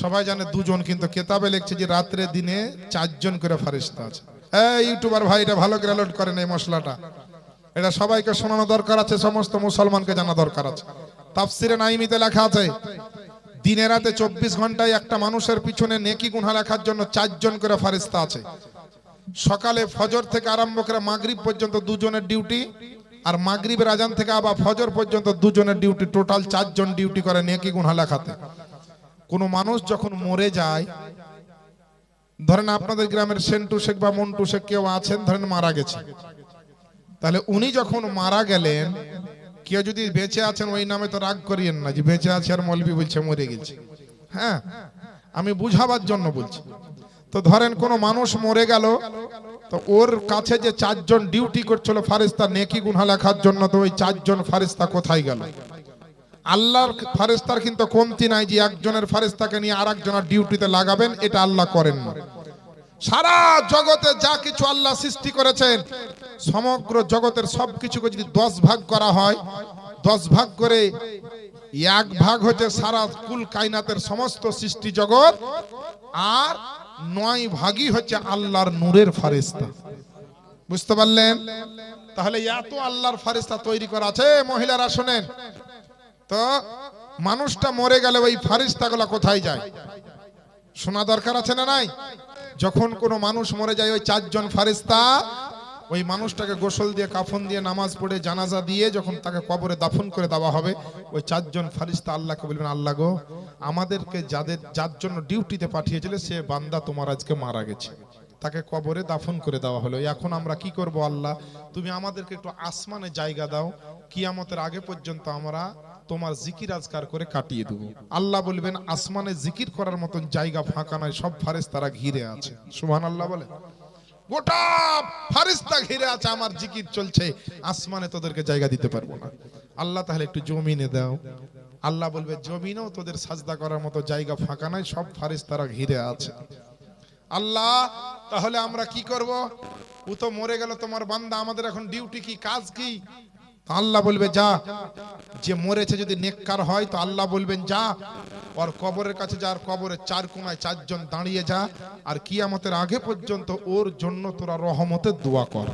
সবাই জানে দুজন কিন্তু কেতাবে লিখছে যে রাত্রে দিনে চারজন করে ফারিস্তা আছে। এই ইউটিউবার ভাই, এটা ভালো করে লোড করেন এই মশলাটা। এটা সবাইকে শোনানো দরকার আছে, সমস্ত মুসলমানকে জানা দরকার আছে। তাফসিরে নাইমিতে লেখা আছে, দিনে রাতে চব্বিশ ঘন্টায় একটা মানুষের পিছনে নেকি গুনহা লেখার জন্য চারজন করে ফারিস্তা আছে। সকালে ফজর থেকে আরম্ভ করে মাগরিব পর্যন্ত দুজনের ডিউটি, আর মাগরিবের আজান থেকে আবার ফজর পর্যন্ত দুজনের ডিউটি, টোটাল চারজন ডিউটি করে নেকি গুনহা লেখাতে। কোনো মানুষ যখন মরে যায়, ধরেন আপনাদের গ্রামের সেন্টু শেখ বা মন্টু শেখ কেউ আছেন, ধরেন মারা গেছে। তাহলে উনি যখন মারা গেলেন, কেউ যদি বেঁচে আছেন, ওই নামে তো রাগ করিয়েন না যে বেঁচে আছে আর মলবি বলছে মরে গেছে। হ্যাঁ আমি বুঝাবার জন্য বলছি। তো ধরেন কোনো মানুষ মরে গেল, তো ওর কাছে যে চারজন ডিউটি করছিল ফারিস্তা, নেকি গুনহা লেখার জন্য তো ওই চারজন ফারিস্তা কোথায় গেল? আল্লাহর ফারেস্তার কিন্তু কমতি নাই যে একজনের ফারেস্তাকে নিয়ে আর একজনের ডিউটিতে লাগাবেন, এটা আল্লাহ করেন না। সারা জগতে যা কিছু আল্লাহ সৃষ্টি করেছেন, সমগ্র জগতের সব কিছুকে যদি দশ ভাগ করা হয়, দশ ভাগ করে এক ভাগ হচ্ছে সারা কুল কাইনাতের সমস্ত সৃষ্টি জগৎ, আর নয় ভাগই হচ্ছে আল্লাহর নূরের ফারেস্তা বুঝতে পারলেন? তাহলে এত আল্লাহর ফারেস্তা তৈরি করা আছে, মহিলারা শোনেন। তো মানুষটা মরে গেলে ওই ফারিস্তাগুলা কোথায় যায়? শোনা দরকার আছে না নাই? যখন কোনো মানুষ মরে যায়, ওই চারজন ফারিস্তা, ওই মানুষটাকে গোসল দিয়ে, কাফন দিয়ে, নামাজ পড়ে, জানাজা দিয়ে যখন তাকে কবরে দাফন করে দেওয়া হবে, ওই চারজন ফারিস্তা আল্লাহকে বলবেন, আল্লাহ গো, আমাদেরকে যাদের, যার জন্য ডিউটিতে পাঠিয়েছিলে, সে বান্দা তোমার আজকে মারা গেছে। তাকে কবরে দাফন করে দেওয়া হলো। এখন আমরা কি করব আল্লাহ? তুমি আমাদেরকে একটু আসমানে জায়গা দাও। কিয়ামতের আগে পর্যন্ত আমরা তোমার জিকির আজকার করে কাটিয়ে দেবো। আল্লাহ বলবেন, আসমানে জিকির করার মতন জায়গা ফাঁকা নয় সব ফারেস তারা ঘিরে আছে। সুহান আল্লাহ বলে। গোটা ঘিরে আছে, আমার জিকির চলছে, আসমানে তোদেরকে জায়গা দিতে পারব না। আল্লাহ তাহলে একটু জমিনে দাও। আল্লাহ বলবে তোদের সাজদা করার মতো জায়গা ফাঁকা নাই, সব ঘিরে আছে। আল্লাহ, তাহলে আমরা কি করব? ও তো মরে গেল, তোমার বান্দা, আমাদের এখন ডিউটি কি, কাজ কি? আল্লাহ বলবে, যা। যে মরেছে যদি নেককার হয়, তো আল্লাহ বলবেন, যা। ওর কবরের কাছে যা আর কবরের চার কোনায় চারজন দাঁড়িয়ে যা, আর কিয়ামতের আগে পর্যন্ত ওর জন্য তোরা রহমতের দোয়া কর।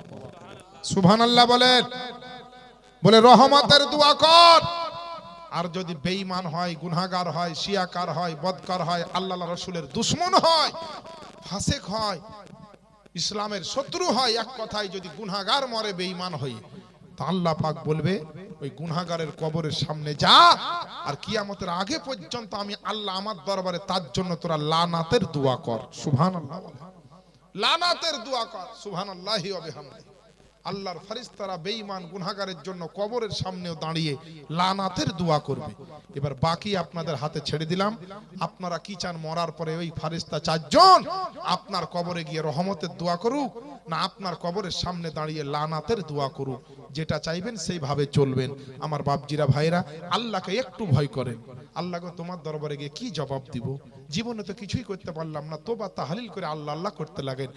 সুবহান আল্লাহ বলেন। বলে, রহমতের দোয়া কর। আর যদি বেঈমান হয়, গুনাহগার হয়, শিয়াকার হয়, বদকার হয়, আল্লাহ রসুলের দুশ্মন হয়, ফাসেক হয়, ইসলামের শত্রু হয়, এক কথায় যদি গুনাহগার মরে বেঈমান হয়ে আল্লাহ পাক বলবে, ওই গুনাগারের কবরের সামনে যা, আর কিয়ামতের আগে পর্যন্ত আমি আল্লাহ আমার দরবারে তার জন্য তোরা লানাতের দোয়া কর। সুবহানাল্লাহ লানাতের দোয়া কর। সুবহানাল্লাহি ওয়া বিহামদিহি। আল্লাহর ফারিস্তারা বেঈমান গুনাহগারের জন্য কবরের সামনেও দাঁড়িয়ে লানাতের দোয়া করবে। এবার বাকি আপনাদের হাতে ছেড়ে দিলাম। আপনারা কি চান মরার পরে ওই ফারিস্তা চারজন আপনার কবরে গিয়ে রহমতের দোয়া করুক না আপনার কবরের সামনে দাঁড়িয়ে লানাতের দোয়া করুক? যেটা চাইবেন সেইভাবে চলবেন। আমার বাপজিরা ভাইরা আল্লাহকে একটু ভয় করেন। আল্লাহকে তোমার দরবারে গিয়ে কি জবাব দিব? জীবনে তো কিছুই করতে পারলাম না। তোবা, তাহালিল করে আল্লাহ আল্লাহ করতে লাগেন।